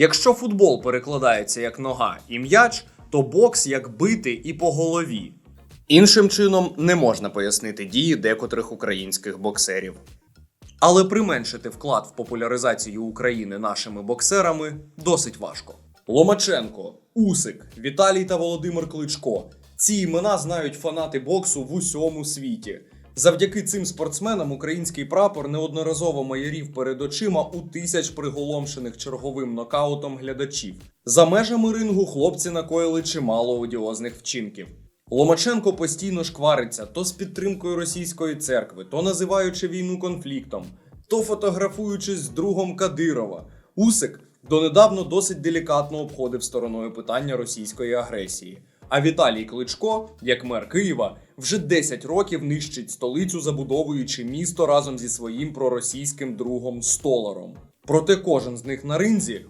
Якщо футбол перекладається як нога і м'яч, то бокс як бити і по голові. Іншим чином не можна пояснити дії декотрих українських боксерів. Але применшити вклад в популяризацію України нашими боксерами досить важко. Ломаченко, Усик, Віталій та Володимир Кличко. Ці імена знають фанати боксу в усьому світі. Завдяки цим спортсменам український прапор неодноразово майорів перед очима у тисяч приголомшених черговим нокаутом глядачів. За межами рингу хлопці накоїли чимало одіозних вчинків. Ломаченко постійно шквариться то з підтримкою російської церкви, то називаючи війну конфліктом, то фотографуючись з другом Кадирова. Усик донедавно досить делікатно обходив стороною питання російської агресії. А Віталій Кличко, як мер Києва, вже 10 років нищить столицю, забудовуючи місто разом зі своїм проросійським другом Столаром. Проте кожен з них на ринзі